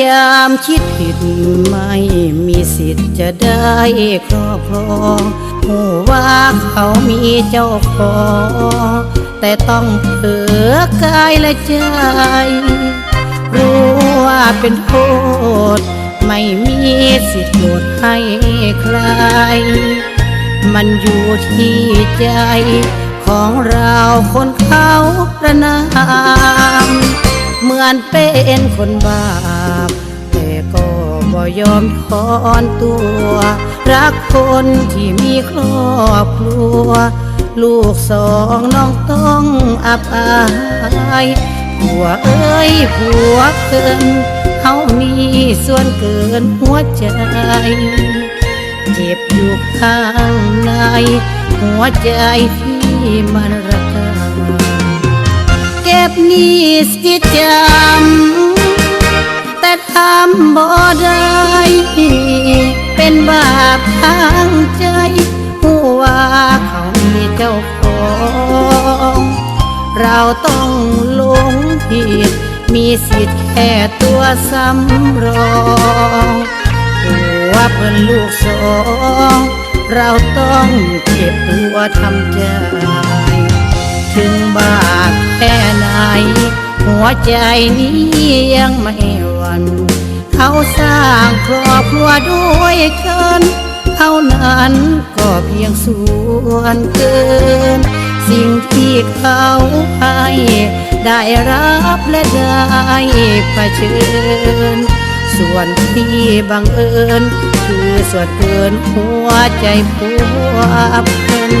ยามคิดผิดไม่มีสิทธิ์จะได้ครอบครองหูว่าเขามีเจ้าของแต่ต้องเผือกายและใจ รู้ว่าเป็นโทษ ไม่มีสิทธิ์โหวตให้ใคร มันอยู่ที่ใจของเราคนเขาประนาม เหมือนเป็นคนบา ยอมถอนตัว รักคนที่มีครอบครัว ลูกสองน้องต้องอับอายผัวเอ้ยผัวเกินเขามีส่วนเกินหัวใจ เจ็บอยู่ข้างใน หัวใจที่มันระกำเก็บนี้สิจำ ทำบ่ได้เป็นบาปทางใจผู้ว่าเขามีเจ้าของเราต้องลงผิดมีสิทธิ์แค่ตัวสำรองหัวเพิ่นลูกสองเราต้องเก็บตัวทำใจ ถึงบาดแค่ไหน หัวใจนี้ยังไม่ วน เขาสร้างครอบครัวด้วยกันเท่านั้นก็เพียงส่วนเกิน สิ่งที่เขาให้ได้รับและได้เผชิญ ส่วนที่บังเอิญ คือส่วนเกินหัวใจผัวเพิ่น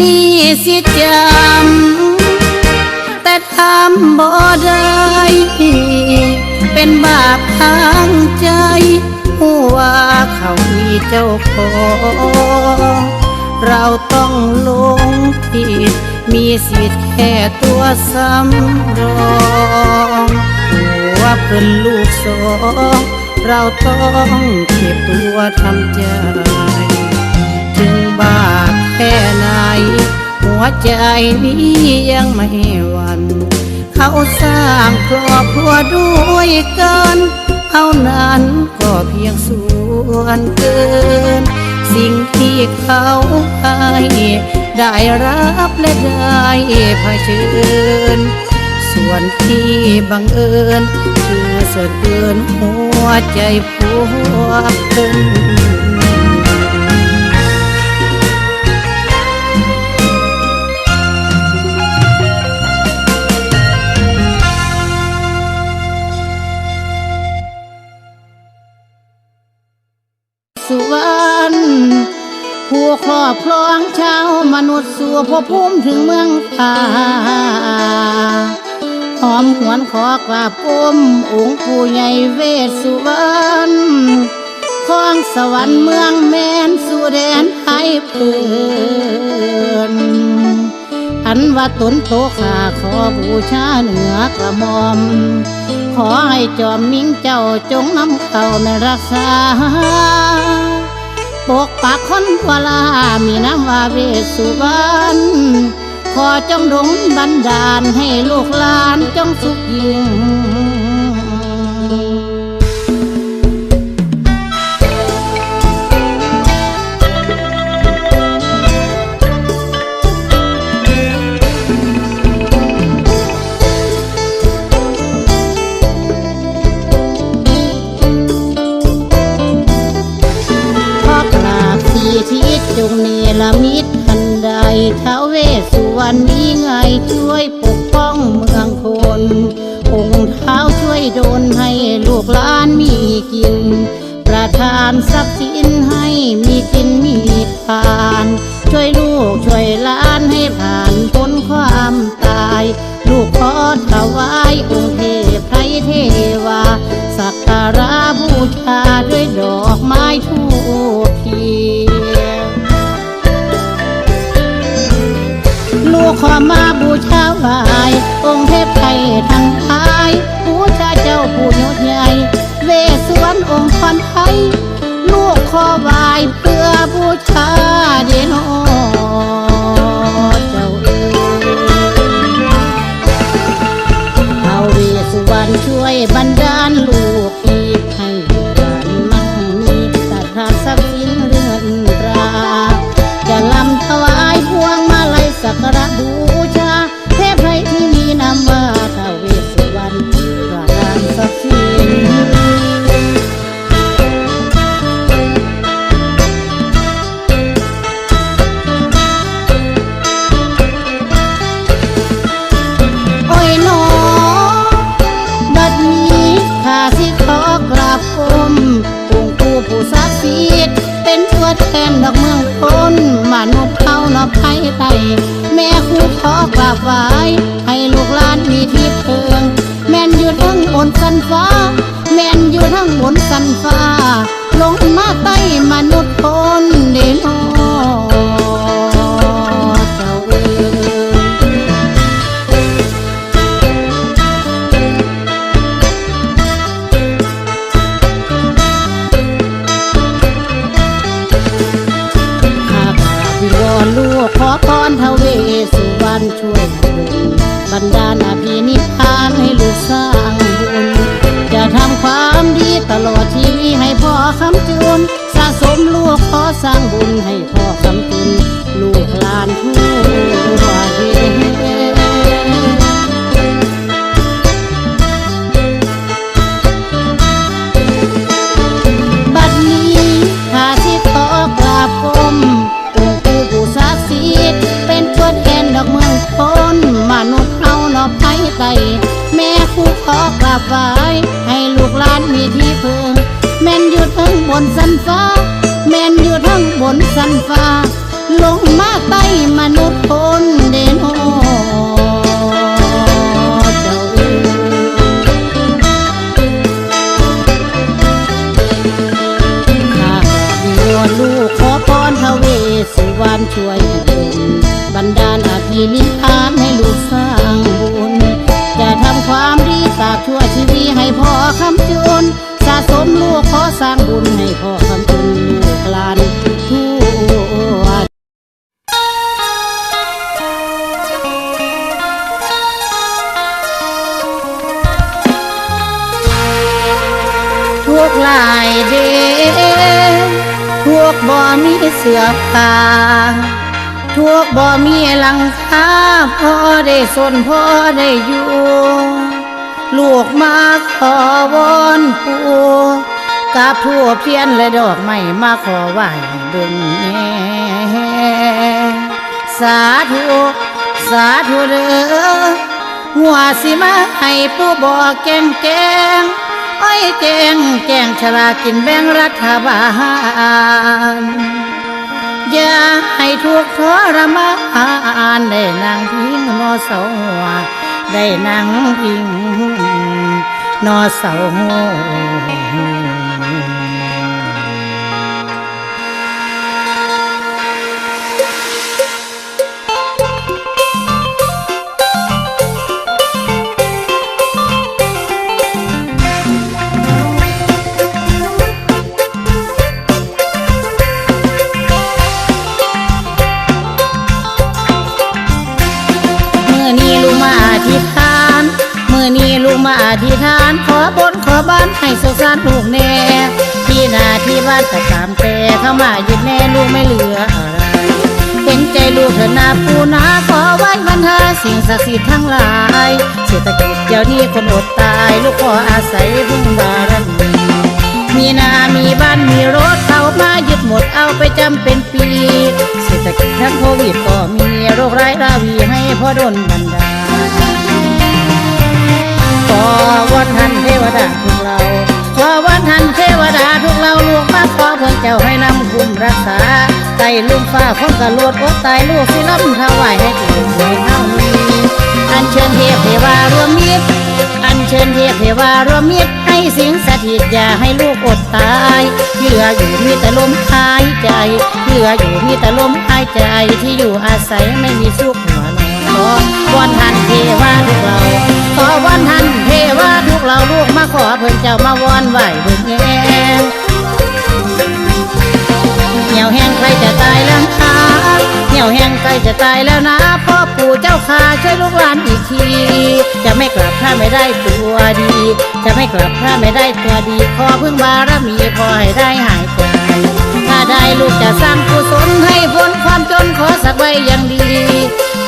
นี้สิจำแต่ทำบ่ได้ เป็นบาปทางใจหัว่าเขามีเจ้าของเราต้องลงผิด มีสิทธิ์แค่ตัวสำรองหัวเป็นลูกสองเราต้องเก็บตัวทำใจ หนหัวใจนี้ยังไม่หวันเขาสร้างครอบครัวด้วยกันเท่านั้นก็เพียงส่วนเกิน สิ่งที่เขาให้ได้รับและได้เผชิญ ส่วนที่บังเอิญคือส่วนเกินหัวใจผัวเพิ่น มนุษย์สู่พภูมิถึงเมืองฟ้าหอมหวนขอกราบก้มองค์ผู้ใหญ่เวสสุวรรณของสวรรค์เมืองแมนสู่แดนไทยเพื่อนอันว่าตนโตขาขอบูชาเหนือกระหม่อม ขอให้จอมมิ่งเจ้าจงนำเข้าแม่รักษา ปกปักคนวลามีน้ำว่าเวสสุวรรณขอจงดงบันดาลให้ลูกหลานจงสุขยิ่ง จงเนรมิตทันใดท้าวเวสสุวรรณมีไงช่วยปกป้องเมืองคน องค์เท้าช่วยโดนให้ลูกหลานมีกิน ประทานทรัพย์สินให้มีกินมีทาน ช่วยลูกช่วยหลานให้ผ่านพ้นความตาย ลูกขอถวายองค์เทพไทยเทวา สักการะบูชาด้วยดอกไม้ทูบเทียน ลูกขอมาบูชาไหวายองค์เทพไทยทั้งหลายบูชาเจ้าผู้ยศใหญ่ เวสวรรณองค์พันไทย ลูกขอไหวายเพื่อบูชาเดโนอ นสันฟ้า แม่นอยู่ทั้งบนสันฟ้า ลงมาใต้มนุษย์คนเดนอเจ้าเอ๋ข้าพาวิวอนลูกขอพรทเวสสุวรรณช่วยบุญบรรดาลอภินิพานให้ลูกสร้าง ทำความดีตลอดชีวิตให้พ่อคำจุนสะสมลูกขอสร้างบุญให้พ่อคำจุนลูกหลานทั่วเด สันฟ้า ลงมาใต้มนุษย์คนเดนโอเจ้าเอ๋ยข้าขอวิงวลูกขอพรทเวสสุวรรณช่วยบุญบันดาลอาภินิพพานให้ลูกสร้างบุญ จะทำความดีตากชั่วชีวิตให้พ่อคำจุนสะสมลูกขอสร้างบุญให้พ่อคำจุนลูกหลาน หลายเดพวกบ่มีเสือผ้าพวกบ่มีหลังคาพอได้สนพอได้อยู่ลูกมาขอวอนปู่กับทั่วเพียนและดอกไม้มาขอไหว้เบิ่งแน่สาธุสาธุเด้อหัวสิมาให้ผู้บอกแกงแกง อ้อยแกงแกงชลากินแบ่งรัฐบาล อย่าให้ทุกข์ทรมานได้นางพิงนอเสาหัวได้นางพิงนอเสา ธิษฐานขอบนขอบ้านให้สุขสันต์ลูกแน่ที่นาที่บ้านก็ตามแต่เข้ามาหยุดแน่ลูกไม่เหลืออะไรเห็นใจลูกเถอะนาปูนาขอไว้บรรทาสิ่งศักดิ์สิทธิ์ทั้งหลายเศรษฐกิจเดี๋ยวนี้คนอดตาย ลูกขออาศัยพึ่งบารมีมีนา มีบ้านมีรถเข้ามายึดหมดเอาไปจำเป็นปี เศรษฐกิจทั้งโควิดก็มีโรคร้ายราวีให้พ่อดนบันดา วดาทุกเราขอวันทันเทวดาทุกเราลูกมาขอเพื่อเจ้าให้นำคุมรักษาไต่ลุมฟ้าคนกระโลดอดตายลูกสิล้ำถวายให้ถึงให้เท่านี้ อันเชิญเทพเทวารวมมิตร อันเชิญเทพเทวารวมมิตรให้สิงสฉีดยาให้ลูกอดตายเหลืออยู่มีแต่ลมหายใจเหลืออยู่มีแต่ลมหายใจที่อยู่อาศัยไม่มีสุขหัวนอน ขอวันทันเทวาทุกเราขอวันทันเทวาทุกเราลูกมาขอเพิ่นเจ้ามาวอนไหวเบิ่งแงงเหี่ยวแห้งใครจะตายแล้วนะเหี่ยวแห้งใครจะตายแล้วนะพ่อปู่เจ้าข้าช่วยลูกหลานอีกทีจะไม่กลับถ้าไม่ได้ตัวดี จะไม่กลับถ้าไม่ได้ตัวดีขอพึ่งบารมีพอให้ได้หายใจถ้า ได้ลูกจะสร้างกุศลให้พ้นความจนขอสักไว้อย่างดี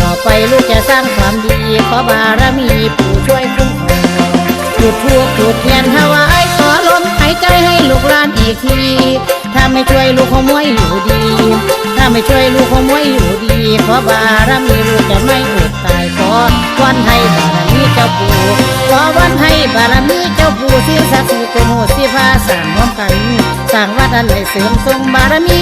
ต่อไปลูกจะสร้างความดี ขอบารมีปู่ช่วยคุ้มครองจุดทูบจุดเทียนถวายขอลมหายใจให้ลูกหลานอีกที ถ้าไม่ช่วยลูกขโมยอยู่ดี ถ้าไม่ช่วยลูกขโมยอยู่ดี ขอบารมีลูกจะไม่อดตายขอวันให้บารมีเจ้าปู่ขอวันให้บารมีเจ้า ปู่ที่ศักสิทธิ์เป็นโหดที่พาสร้างร่วมกันสร้างวัดนั้นให้เสริมทรงบารมี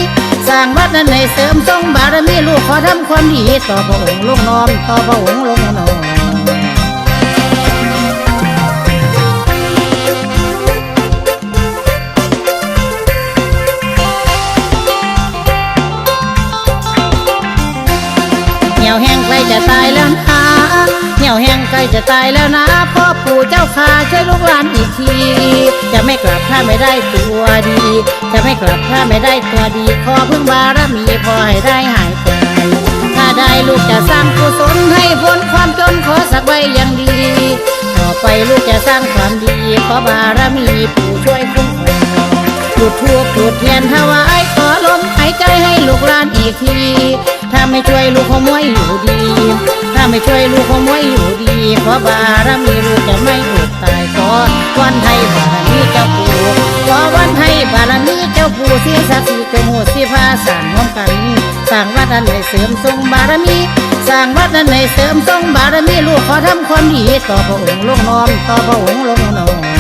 สร้างวัดนั้นให้เสริมทรงบารมีลูกขอทำความดีต่อพระองค์ลงน้อมต่อพระองค์ลงน้อมเหี่ยวแห้งใกล้จะตายแล้ว วแห้งใกล้จะตายแล้วนะพ่อปู่เจ้าขาช่วยลูกหลานอีกทีจะไม่กลับถ้าไม่ได้ตัวดี จะไม่กลับถ้าไม่ได้ตัวดี ขอพึ่งบารมีพอให้ได้หายใจถ้าได้ลูกจะสร้างกุศลให้พ้นความจนขอสักไว้อย่างดี ต่อไปลูกจะสร้างความดี ขอบารมีปู่ช่วยคุ้มครองจุดทูบจุดเทียนถวายขอลมหายใจให้ลูกหลานอีกที ถ้าไม่ช่วยลูกขโมยอยู่ดี ถ้าไม่ช่วยลูกขโมยอยู่ดี ขอบารมีลูกจะไม่อดตายขอวันไทยบารมีเจ้าปู่ขอวันไทยบารมีเจ้าปู่ที่ศักดิ์สิทธิ์จงโหดที่พาสางร่วมกันสร้างวัดนั้นให้เสริมทรงบารมีสร้างวัดนั้นให้เสริมทรงบารมีลูกขอทำความดีต่อพระองค์ลงน้อมต่อพระองค์ลงน้อม